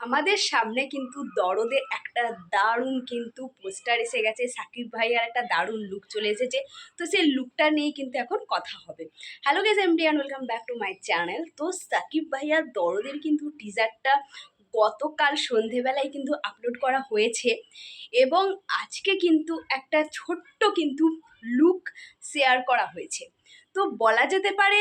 আমাদের সামনে কিন্তু দরদে একটা দারুণ কিন্তু পোস্টার এসে গেছে। সাকিব ভাইয়ার একটা দারুণ লুক চলে এসেছে। তো সেই লুকটা নিয়েই কিন্তু এখন কথা হবে। Hello guys MD welcome back to my channel তো সাকিব ভাইয়ার দরদের কিন্তু টিজারটা গতকাল সন্ধেবেলায় কিন্তু আপলোড করা হয়েছে এবং আজকে কিন্তু একটা ছোট্ট কিন্তু লুক শেয়ার করা হয়েছে। তো বলা যেতে পারে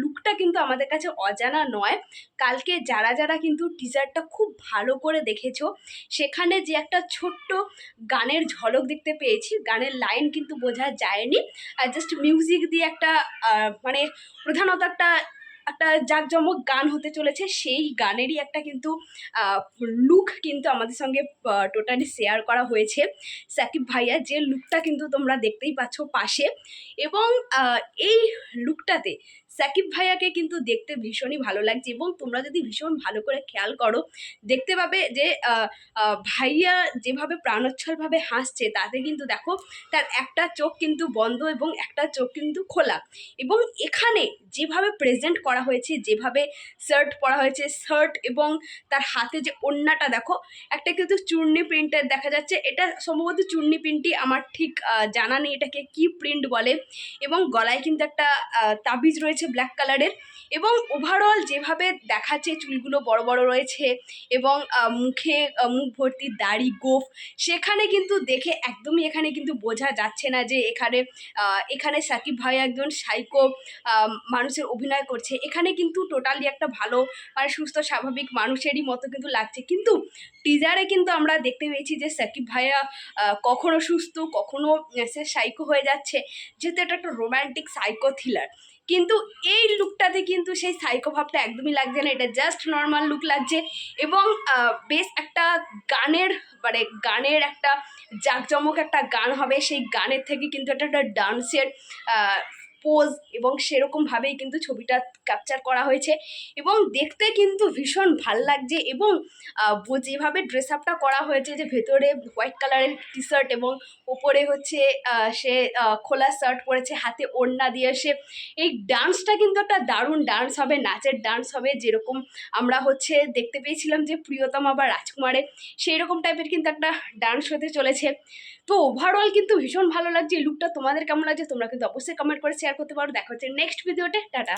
লুকটা কিন্তু আমাদের কাছে অজানা নয়। কালকে যারা যারা কিন্তু টিজারটা খুব ভালো করে দেখেছ, সেখানে যে একটা ছোট্ট গানের ঝলক দেখতে পেয়েছি। গানের লাইন কিন্তু বোঝা যায়নি। জাস্ট মিউজিক দিয়ে একটা মানে প্রধানত একটা একটা জাঁকজমক গান হতে চলেছে, সেই গানেরই একটা কিন্তু লুক কিন্তু আমাদের সঙ্গে টোটালি শেয়ার করা হয়েছে। সাকিব ভাইয়া, যে লুকটা কিন্তু তোমরা দেখতেই পাচ্ছ পাশে। এবং এই লুকটাতে সাকিব ভাইয়াকে কিন্তু দেখতে ভীষণই ভালো লাগছে এবং তোমরা যদি ভীষণ ভালো করে খেয়াল করো, দেখতে পাবে যে ভাইয়া যেভাবে প্রাণোচ্ছলভাবে হাসছে, তাতে কিন্তু দেখো তার একটা চোখ কিন্তু বন্ধ এবং একটা চোখ কিন্তু খোলা এবং এখানে যেভাবে প্রেজেন্ট করা হয়েছে, যেভাবে শার্ট পরা হয়েছে শার্ট এবং তার হাতে যে ওড়নাটা দেখো, একটা কিন্তু চূর্ণি প্রিন্টের দেখা যাচ্ছে। এটা সম্ভবত চূর্ণি প্রিন্টই আমার ঠিক জানা নেই এটাকে কি প্রিন্ট বলে এবং গলায় কিন্তু একটা তাবিজ রয়েছে ব্ল্যাক কালারের এবং ওভারঅল যেভাবে দেখাচ্ছে চুলগুলো বড় বড় রয়েছে এবং মুখে মুখ ভর্তি দাড়ি, গোফ, সেখানে কিন্তু দেখে একদমই এখানে কিন্তু বোঝা যাচ্ছে না যে এখানে এখানে সাকিব ভাই একজন সাইকো মানুষের অভিনয় করছে। এখানে কিন্তু টোটালি একটা ভালো মানে সুস্থ, স্বাভাবিক মানুষেরই মতো কিন্তু লাগছে। কিন্তু টিজারে কিন্তু আমরা দেখতে পেয়েছি যে সাকিব ভাইয়া কখনো সুস্থ, কখনো সে সাইকো হয়ে যাচ্ছে। যেহেতু এটা একটা রোম্যান্টিক সাইকো থ্রিলার কিন্তু এই লুকটাতে কিন্তু সেই সাইকো ভাবটা একদমই লাগছে না। এটা জাস্ট নর্মাল লুক লাগছে এবং বেশ একটা গানের মানে গানের একটা জাঁকজমক একটা গান হবে। সেই গানের থেকে কিন্তু একটা একটা ডান্সের পোজ এবং সেরকমভাবেই কিন্তু ছবিটা ক্যাপচার করা হয়েছে এবং দেখতে কিন্তু ভীষণ ভালো লাগছে এবং যেভাবে ড্রেস আপটা করা হয়েছে যে ভেতরে হোয়াইট কালারের টি শার্ট এবং ওপরে হচ্ছে সে খোলা শার্ট পরেছে, হাতে ওড়না দিয়ে সে, এই ডান্সটা কিন্তু একটা দারুণ ডান্স হবে, নাচের ডান্স হবে যেরকম আমরা হচ্ছে দেখতে পেয়েছিলাম যে প্রিয়তমা বা রাজকুমারে সেই রকম টাইপের কিন্তু একটা ডান্স হতে চলেছে। তো ওভারঅল কিন্তু ভীষণ ভালো লাগছে, এই লুকটা তোমাদের কেমন লাগছে, তোমরা কিন্তু অবশ্যই কমেন্ট করে শেয়ার করতে পারো দেখা হচ্ছে নেক্সট ভিডিওতে টাটা।